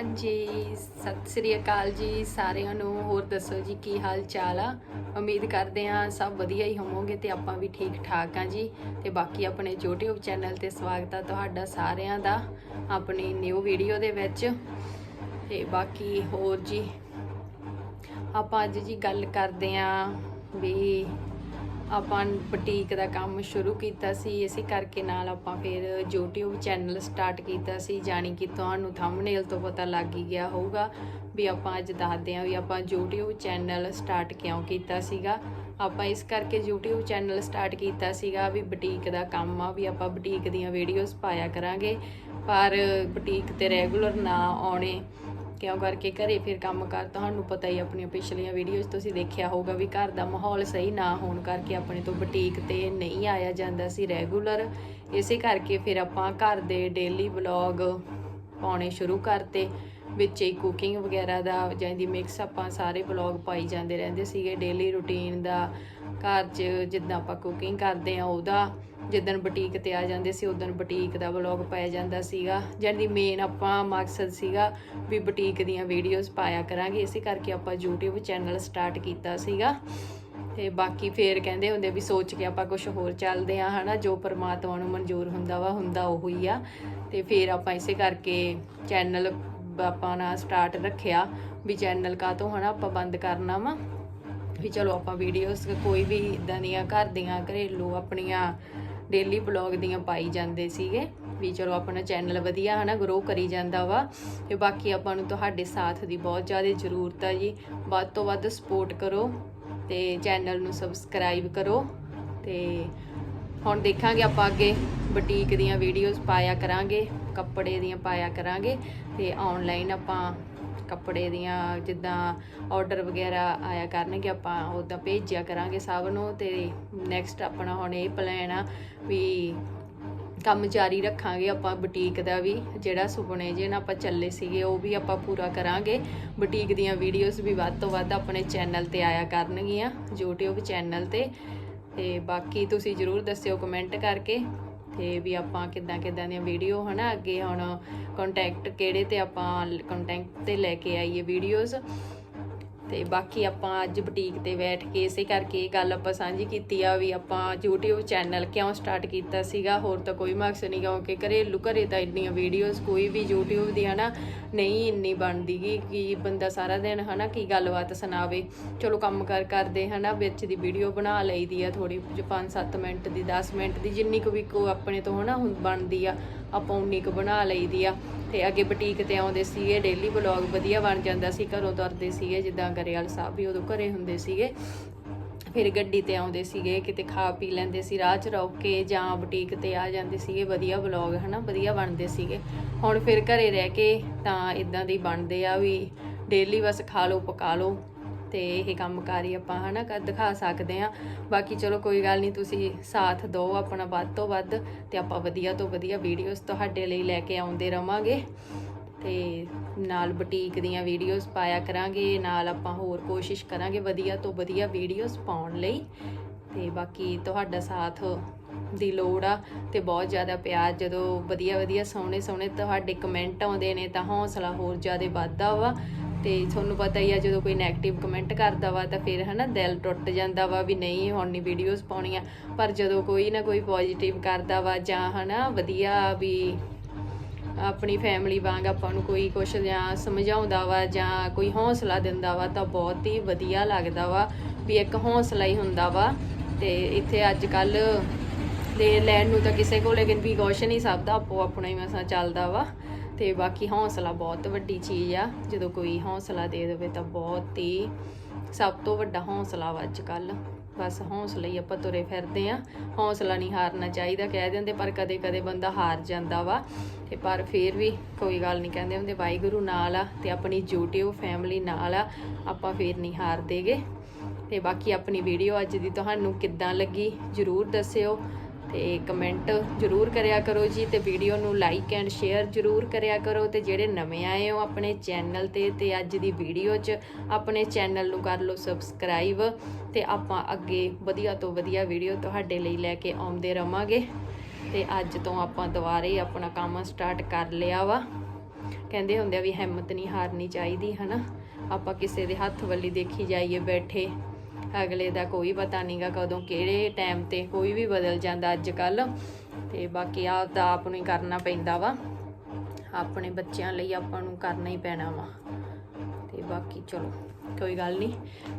ਹਾਂਜੀ, ਸਤਿ ਸ੍ਰੀ ਅਕਾਲ ਜੀ ਸਾਰਿਆਂ ਨੂੰ। ਹੋਰ ਦੱਸੋ ਜੀ, ਕੀ ਹਾਲ ਚਾਲ ਆ? ਉਮੀਦ ਕਰਦੇ ਹਾਂ ਸਭ ਵਧੀਆ ਹੀ ਹੋਵੋਗੇ ਤੇ ਆਪਾਂ ਵੀ ਠੀਕ ਠਾਕ ਆ ਜੀ। ਤੇ ਬਾਕੀ ਆਪਣੇ YouTube ਚੈਨਲ ਤੇ ਸਵਾਗਤ ਆ ਤੁਹਾਡਾ ਸਾਰਿਆਂ ਦਾ ਆਪਣੀ ਨਿਊ ਵੀਡੀਓ ਦੇ ਵਿੱਚ। ਤੇ ਬਾਕੀ ਹੋਰ ਜੀ, ਆਪਾਂ ਅੱਜ ਜੀ ਗੱਲ ਕਰਦੇ ਆਂ ਵੀ ਆਪਾਂ ਬੁਟੀਕ ਦਾ ਕੰਮ ਸ਼ੁਰੂ ਕੀਤਾ ਸੀ, ਇਸੇ ਕਰਕੇ ਨਾਲ ਆਪਾਂ ਫਿਰ YouTube ਚੈਨਲ ਸਟਾਰਟ ਕੀਤਾ ਸੀ, ਜਾਣੀ ਕਿ ਤੁਹਾਨੂੰ ਥੰਬਨੇਲ ਤੋਂ ਪਤਾ ਲੱਗ ਹੀ ਗਿਆ ਹੋਊਗਾ ਵੀ ਆਪਾਂ ਅੱਜ ਦੱਸਦੇ ਹਾਂ ਵੀ ਆਪਾਂ YouTube ਚੈਨਲ ਸਟਾਰਟ ਕਿਉਂ ਕੀਤਾ ਸੀਗਾ। ਆਪਾਂ ਇਸ ਕਰਕੇ YouTube ਚੈਨਲ ਸਟਾਰਟ ਕੀਤਾ ਸੀਗਾ ਵੀ ਬੁਟੀਕ ਦਾ ਕੰਮ ਆ, ਵੀ ਆਪਾਂ ਬੁਟੀਕ ਦੀਆਂ ਵੀਡੀਓਜ਼ ਪਾਇਆ ਕਰਾਂਗੇ, ਪਰ ਬੁਟੀਕ ਤੇ ਰੈਗੂਲਰ ਨਾ ਆਉਣੇ ਕਿਉਂ ਕਰਕੇ ਘਰੇ ਫਿਰ ਕੰਮ ਕਰ, ਤੁਹਾਨੂੰ ਪਤਾ ਹੀ ਆਪਣੀਆਂ ਪਿਛਲੀਆਂ ਵੀਡੀਓਜ਼ ਤੁਸੀਂ ਦੇਖਿਆ ਹੋਊਗਾ ਵੀ ਘਰ ਦਾ ਮਾਹੌਲ ਸਹੀ ਨਾ ਹੋਣ ਕਰਕੇ ਆਪਣੇ ਤੋਂ ਬੁਟੀਕ ਤੇ ਨਹੀਂ ਆਇਆ ਜਾਂਦਾ ਸੀ ਰੈਗੂਲਰ ਇਸੇ ਕਰਕੇ ਫਿਰ ਆਪਾਂ ਘਰ ਦੇ ਡੇਲੀ ਵਲੌਗ ਪਾਉਣੇ ਸ਼ੁਰੂ ਕਰਤੇ। ਵਿੱਚ ਹੀ ਕੁਕਿੰਗ ਵਗੈਰਾ ਦਾ ਜਾਂ ਦੀ ਮਿਕਸ ਆਪਾਂ ਸਾਰੇ ਵਲੌਗ ਪਾਈ ਜਾਂਦੇ ਰਹਿੰਦੇ ਸੀਗੇ ਡੇਲੀ ਰੁਟੀਨ ਦਾ। ਘਰ 'ਚ ਜਿੱਦਾਂ ਆਪਾਂ ਕੁਕਿੰਗ ਕਰਦੇ ਆ ਉਹਦਾ ਜਿੱਦਣ ਬੁਟੀਕ ਤੇ ਆ ਜਾਂਦੇ ਸੀ, ਉਦੋਂ ਬੁਟੀਕ ਦਾ ਵਲੌਗ ਪਾਇਆ ਜਾਂਦਾ ਸੀਗਾ। ਜਾਂਦੀ ਮੇਨ ਆਪਾਂ ਮਕਸਦ ਸੀਗਾ ਵੀ ਬੁਟੀਕ ਦੀਆਂ ਵੀਡੀਓਜ਼ ਪਾਇਆ ਕਰਾਂਗੇ। ਇਸੇ ਕਰਕੇ ਆਪਾਂ YouTube ਚੈਨਲ ਸਟਾਰਟ ਕੀਤਾ ਸੀਗਾ। ਤੇ ਬਾਕੀ ਫੇਰ ਕਹਿੰਦੇ ਹੁੰਦੇ ਵੀ ਸੋਚ ਕੇ ਆਪਾਂ ਕੁਝ ਹੋਰ ਚੱਲਦੇ ਆ ਹਨਾ? ਜੋ ਪਰਮਾਤਮਾ ਨੂੰ ਮਨਜ਼ੂਰ ਹੁੰਦਾ ਵਾ, ਹੁੰਦਾ ਉਹੀ ਆ। ਤੇ ਫੇਰ ਆਪਾਂ ਇਸੇ ਕਰਕੇ ਚੈਨਲ ਆਪਾਂ ਨਾ ਸਟਾਰਟ ਰੱਖਿਆ ਵੀ ਚੈਨਲ ਕਾ ਤੋਂ ਹਨਾ ਆਪਾਂ ਬੰਦ ਕਰਨਾ ਵਾ, ਵੀ ਚਲੋ ਆਪਾਂ ਵੀਡੀਓਜ਼ ਕੋਈ ਵੀ ਇਦਾਂ ਦੀਆਂ ਘਰ ਦੀਆਂ ਘਰੇਲੂ ਆਪਣੀਆਂ ਡੇਲੀ ਬਲੌਗ ਦੀਆਂ ਪਾਈ ਜਾਂਦੇ ਸੀਗੇ, ਵੀ ਚਲੋ ਆਪਣਾ ਚੈਨਲ ਵਧੀਆ ਹਨਾ ਗਰੋ ਕਰੀ ਜਾਂਦਾ ਵਾ, ਤੇ ਬਾਕੀ ਆਪਾਂ ਨੂੰ ਤੁਹਾਡੇ ਸਾਥ ਦੀ ਬਹੁਤ ਜ਼ਿਆਦਾ ਜ਼ਰੂਰਤ ਆ ਜੀ। ਵੱਧ ਤੋਂ ਵੱਧ ਸਪੋਰਟ ਕਰੋ ਤੇ ਚੈਨਲ ਨੂੰ ਸਬਸਕ੍ਰਾਈਬ ਕਰੋ ਤੇ ਹੁਣ ਦੇਖਾਂਗੇ ਆਪਾਂ ਅੱਗੇ ਬੁਟੀਕ ਦੀਆਂ ਵੀਡੀਓਜ਼ ਪਾਇਆ ਕਰਾਂਗੇ, ਕੱਪੜੇ ਦੀਆਂ ਪਾਇਆ ਕਰਾਂਗੇ ਤੇ ਆਨਲਾਈਨ ਆਪਾਂ ਕੱਪੜੇ ਦੀਆਂ ਜਿੱਦਾਂ ਆਰਡਰ ਵਗੈਰਾ ਆਇਆ ਕਰਨਗੇ, ਆਪਾਂ ਉਦਾਂ ਭੇਜਿਆ ਕਰਾਂਗੇ ਸਭ ਨੂੰ ਤੇ ਨੈਕਸਟ ਆਪਣਾ ਹੁਣ ਇਹ ਪਲਾਨ ਆ ਵੀ ਕੰਮ ਜਾਰੀ ਰੱਖਾਂਗੇ ਆਪਾਂ ਬੁਟੀਕ ਦਾ ਵੀ, ਜਿਹੜਾ ਸੁਪਨੇ ਜੇ ਆਪਾਂ ਚੱਲੇ ਸੀਗੇ ਉਹ ਵੀ ਆਪਾਂ ਪੂਰਾ ਕਰਾਂਗੇ। ਬੁਟੀਕ ਦੀਆਂ ਵੀਡੀਓਜ਼ ਵੀ ਵੱਧ ਤੋਂ ਵੱਧ ਆਪਣੇ ਚੈਨਲ ਤੇ ਆਇਆ ਕਰਨਗੀਆਂ, YouTube ਚੈਨਲ ਤੇ। ਤੇ ਬਾਕੀ ਤੁਸੀਂ ਜਰੂਰ ਦੱਸਿਓ ਕਮੈਂਟ ਕਰਕੇ ਤੇ ਵੀ ਆਪਾਂ ਕਿੱਦਾਂ ਕਿੱਦਾਂ ਦੀਆਂ ਵੀਡੀਓ ਹਨਾ ਅੱਗੇ ਹੁਣ ਕੰਟੈਕਟ ਕਿਹੜੇ ਤੇ ਆਪਾਂ ਕੰਟੈਕਟ ਤੇ ਲੈ ਕੇ ਆਈਏ ਵੀਡੀਓਜ਼ ਤੇ ਬਾਕੀ ਆਪਾਂ ਅੱਜ ਬੁਟੀਕ ਤੇ ਬੈਠ ਕੇ ਇਸੇ ਕਰਕੇ ਇਹ ਗੱਲ ਆਪਾਂ ਸਾਂਝੀ ਕੀਤੀ ਆ ਵੀ ਆਪਾਂ YouTube ਚੈਨਲ ਕਿਉਂ ਸਟਾਰਟ ਕੀਤਾ ਸੀਗਾ, ਹੋਰ ਤਾਂ ਕੋਈ ਮਕਸਦ ਨਹੀਂ ਕਿਉਂਕਿ ਘਰੇਲੂ ਘਰੇ ਤਾਂ ਇੰਨੀਆਂ ਵੀਡੀਓਜ਼ ਕੋਈ ਵੀ YouTube ਦੀ ਹਨਾ ਨਹੀਂ ਇੰਨੀ ਬਣਦੀਗੀ ਕਿ ਬੰਦਾ ਸਾਰਾ ਦਿਨ ਹਨਾ ਕੀ ਗੱਲਬਾਤ ਸੁਣਾਵੇ। ਚਲੋ ਕੰਮ ਕਰ ਕਰਦੇ ਹਨਾ, ਵਿੱਚ ਦੀ ਵੀਡੀਓ ਬਣਾ ਲਈਦੀ ਆ ਥੋੜੀ 5-7 ਮਿੰਟ ਦੀ 10 ਮਿੰਟ ਦੀ, ਜਿੰਨੀ ਕੁ ਵੀ ਕੋ ਆਪਣੇ ਤੋਂ ਹਨਾ ਹੁਣ ਬਣਦੀ ਆ। ਆਪਾਂ ਉਨੀ ਕੁ ਬਣਾ ਲਈਦੀ ਆ। ਤੇ ਅੱਗੇ ਬੁਟੀਕ ਤੇ ਆਉਂਦੇ ਸੀਗੇ ਡੇਲੀ ਵਲੌਗ ਵਧੀਆ ਬਣ ਜਾਂਦਾ ਸੀ, ਘਰੋਂ ਤੁਰਦੇ ਸੀਗੇ, ਜਿੱਦਾਂ ਗਰੇਵਾਲ ਸਾਹਿਬ ਵੀ ਉਦੋਂ ਘਰੇ ਹੁੰਦੇ ਸੀਗੇ। ਫਿਰ ਗੱਡੀ ਤੇ ਆਉਂਦੇ ਸੀਗੇ, ਕਿਤੇ ਖਾ ਪੀ ਲੈਂਦੇ ਸੀ, ਰਾਹ 'ਚ ਰੁਕ ਕੇ ਜਾਂ ਬੁਟੀਕ ਤੇ ਆ ਜਾਂਦੇ ਸੀਗੇ, ਵਧੀਆ ਵਲੌਗ ਹਨਾ, ਵਧੀਆ ਬਣਦੇ ਸੀਗੇ। ਹੁਣ ਫਿਰ ਘਰੇ ਰਹਿ ਕੇ ਤਾਂ ਇਦਾਂ ਦੀ ਬਣਦੇ ਆ ਵੀ ਡੇਲੀ ਬਸ ਖਾ ਲਓ, ਪਕਾ ਲਓ। ਤੇ ਇਹ ਕੰਮਕਾਰੀ ਆਪਾਂ ਹਨਾ ਕਰ ਦਿਖਾ ਸਕਦੇ ਆ ਬਾਕੀ ਚਲੋ ਕੋਈ ਗੱਲ ਨਹੀਂ, ਤੁਸੀਂ ਸਾਥ ਦਿਓ ਆਪਣਾ ਵੱਧ ਤੋਂ ਵੱਧ ਤੇ ਆਪਾਂ ਵਧੀਆ ਤੋਂ ਵਧੀਆ ਵੀਡੀਓਜ਼ ਤੁਹਾਡੇ ਲਈ ਲੈ ਕੇ ਆਉਂਦੇ ਰਵਾਂਗੇ। ਤੇ ਨਾਲ ਬੁਟੀਕ ਦੀਆਂ ਵੀਡੀਓਜ਼ ਪਾਇਆ ਕਰਾਂਗੇ, ਨਾਲ ਆਪਾਂ ਹੋਰ ਕੋਸ਼ਿਸ਼ ਕਰਾਂਗੇ ਵਧੀਆ ਤੋਂ ਵਧੀਆ ਵੀਡੀਓਜ਼ ਪਾਉਣ ਲਈ। ਤੇ ਬਾਕੀ ਤੁਹਾਡਾ ਸਾਥ ਦੀ ਲੋੜ ਆ ਤੇ ਬਹੁਤ ਜ਼ਿਆਦਾ ਪਿਆਰ, ਜਦੋਂ ਵਧੀਆ ਵਧੀਆ ਸੋਹਣੇ ਸੋਹਣੇ ਤੁਹਾਡੇ ਕਮੈਂਟ ਆਉਂਦੇ ਨੇ ਤਾਂ ਹੌਸਲਾ ਹੋਰ ਜ਼ਿਆਦਾ ਵੱਧਦਾ ਵਾ। ਤੇ ਤੁਹਾਨੂੰ ਪਤਾ ਹੀ ਆ, ਜਦੋਂ ਕੋਈ 네ਗੇਟਿਵ ਕਮੈਂਟ ਕਰਦਾ ਵਾ ਤਾਂ ਫਿਰ ਹਨਾ ਦਿਲ ਟੁੱਟ ਜਾਂਦਾ ਵਾ ਵੀ ਨਹੀਂ, ਹੁਣ ਨਹੀਂ ਵੀਡੀਓਜ਼ ਪਾਉਣੀਆਂ। ਪਰ ਜਦੋਂ ਕੋਈ ਨਾ ਕੋਈ ਪੋਜ਼ਿਟਿਵ ਕਰਦਾ ਵਾ ਜਾਂ ਹਨਾ ਵਧੀਆ ਵੀ ਆਪਣੀ ਫੈਮਿਲੀ ਵਾਂਗ ਆਪਾਂ ਨੂੰ ਕੋਈ ਕੁਛ ਜਾਂ ਸਮਝਾਉਂਦਾ ਵਾ ਜਾਂ ਕੋਈ ਹੌਸਲਾ ਦਿੰਦਾ ਵਾ ਤਾਂ ਬਹੁਤ ਹੀ ਵਧੀਆ ਲੱਗਦਾ ਵਾ ਵੀ ਇੱਕ ਹੌਸਲਾ ਹੀ ਹੁੰਦਾ ਵਾ। ਤੇ ਇੱਥੇ ਅੱਜ ਕੱਲ ਦੇ ਲੈਣ ਨੂੰ ਤਾਂ ਕਿਸੇ ਕੋਲੇ ਵੀ ਕੁਛ ਨਹੀਂ ਸਭ ਦਾ ਆਪੋ ਆਪਣਾ ਹੀ ਮਸਾ ਚੱਲਦਾ ਵਾ। ਤੇ ਬਾਕੀ ਹੌਸਲਾ ਬਹੁਤ ਵੱਡੀ ਚੀਜ਼ ਆ। ਜਦੋਂ ਕੋਈ ਹੌਸਲਾ ਦੇ ਦੇਵੇ ਤਾਂ ਬਹੁਤ ਹੀ ਸਭ ਤੋਂ ਵੱਡਾ ਹੌਸਲਾ ਵਾ ਅੱਜ ਕੱਲ ਬਸ ਹੌਸਲਾ ਹੀ ਆਪਾਂ ਤੁਰੇ ਫਿਰਦੇ ਆ। ਹੌਸਲਾ ਨਹੀਂ ਹਾਰਨਾ ਚਾਹੀਦਾ, ਕਹਿ ਦਿੰਦੇ ਪਰ ਕਦੇ ਕਦੇ ਬੰਦਾ ਹਾਰ ਜਾਂਦਾ ਵਾ। ਤੇ ਪਰ ਫੇਰ ਵੀ ਕੋਈ ਗੱਲ ਨਹੀਂ, ਕਹਿੰਦੇ ਹੁੰਦੇ ਵਾਹਿਗੁਰੂ ਨਾਲ ਆ ਤੇ ਆਪਣੀ YouTube ਫੈਮਿਲੀ ਨਾਲ ਆ, ਆਪਾਂ ਫੇਰ ਨਹੀਂ ਹਾਰਦੇਗੇ। ਤੇ ਬਾਕੀ ਆਪਣੀ ਵੀਡੀਓ ਅੱਜ ਦੀ ਤੁਹਾਨੂੰ ਕਿੱਦਾਂ ਲੱਗੀ ਜਰੂਰ ਦੱਸਿਓ। ਤੇ ਕਮੈਂਟ ਜਰੂਰ ਕਰਿਆ ਕਰੋ ਜੀ ਤੇ ਵੀਡੀਓ ਨੂੰ ਲਾਈਕ ਐਂਡ ਸ਼ੇਅਰ ਜਰੂਰ ਕਰਿਆ ਕਰੋ ਤੇ ਜਿਹੜੇ ਨਵੇਂ ਆਏ ਹੋ ਆਪਣੇ ਚੈਨਲ ਤੇ ਤੇ ਅੱਜ ਦੀ ਵੀਡੀਓ 'ਚ ਆਪਣੇ ਚੈਨਲ ਨੂੰ ਕਰ ਲਓ ਸਬਸਕ੍ਰਾਈਬ ਤੇ ਆਪਾਂ ਅੱਗੇ ਵਧੀਆ ਤੋਂ ਵਧੀਆ ਵੀਡੀਓ ਤੁਹਾਡੇ ਲਈ ਲੈ ਕੇ ਆਉਂਦੇ ਰਵਾਂਗੇ। ਤੇ ਅੱਜ ਤੋਂ ਆਪਾਂ ਦੁਬਾਰੇ ਆਪਣਾ ਕੰਮ ਸਟਾਰਟ ਕਰ ਲਿਆ ਵਾ। ਕਹਿੰਦੇ ਹੁੰਦੇ ਆ ਵੀ ਹਿੰਮਤ ਨਹੀਂ ਹਾਰਨੀ ਚਾਹੀਦੀ, ਹਨਾ? ਆਪਾਂ ਕਿਸੇ ਦੇ ਹੱਥ ਵੱਲੀ ਦੇਖੀ ਜਾਈਏ ਬੈਠੇ। ਅਗਲੇ ਦਾ ਕੋਈ ਪਤਾ ਨਹੀਂਗਾ ਕਦੋਂ ਕਿਹੜੇ ਟਾਈਮ ਤੇ ਕੋਈ ਵੀ ਬਦਲ ਜਾਂਦਾ ਅੱਜ ਕੱਲ ਤੇ ਬਾਕੀ ਆਪ ਦਾ ਆਪ ਨੂੰ ਹੀ ਕਰਨਾ ਪੈਂਦਾ ਵਾ। ਆਪਣੇ ਬੱਚਿਆਂ ਲਈ ਆਪਾਂ ਨੂੰ ਕਰਨਾ ਹੀ ਪੈਣਾ ਵਾ। ਤੇ ਬਾਕੀ ਚਲੋ, ਕੋਈ ਗੱਲ ਨਹੀਂ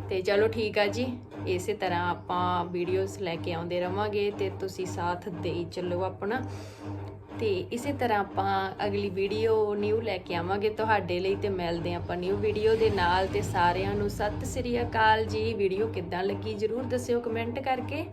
ਤੇ ਚਲੋ ਠੀਕ ਆ ਜੀ। ਇਸੇ ਤਰ੍ਹਾਂ ਆਪਾਂ ਵੀਡੀਓਜ਼ ਲੈ ਕੇ ਆਉਂਦੇ ਰਵਾਂਗੇ ਤੇ ਤੁਸੀਂ ਸਾਥ ਦੇਈ ਚੱਲੋ ਆਪਣਾ। ਤੇ ਇਸੇ ਤਰ੍ਹਾਂ ਆਪਾਂ ਅਗਲੀ ਵੀਡੀਓ ਨਿਊ ਲੈ ਕੇ ਆਵਾਂਗੇ। ਤੁਹਾਡੇ ਲਈ ਤੇ ਮਿਲਦੇ ਹਾਂ ਆਪਾਂ ਨਿਊ ਵੀਡੀਓ ਦੇ ਨਾਲ। ਤੇ ਸਾਰਿਆਂ ਨੂੰ ਸਤਿ ਸ੍ਰੀ ਅਕਾਲ ਜੀ। ਵੀਡੀਓ ਕਿੱਦਾਂ ਲੱਗੀ ਜਰੂਰ ਦੱਸਿਓ ਕਮੈਂਟ ਕਰਕੇ।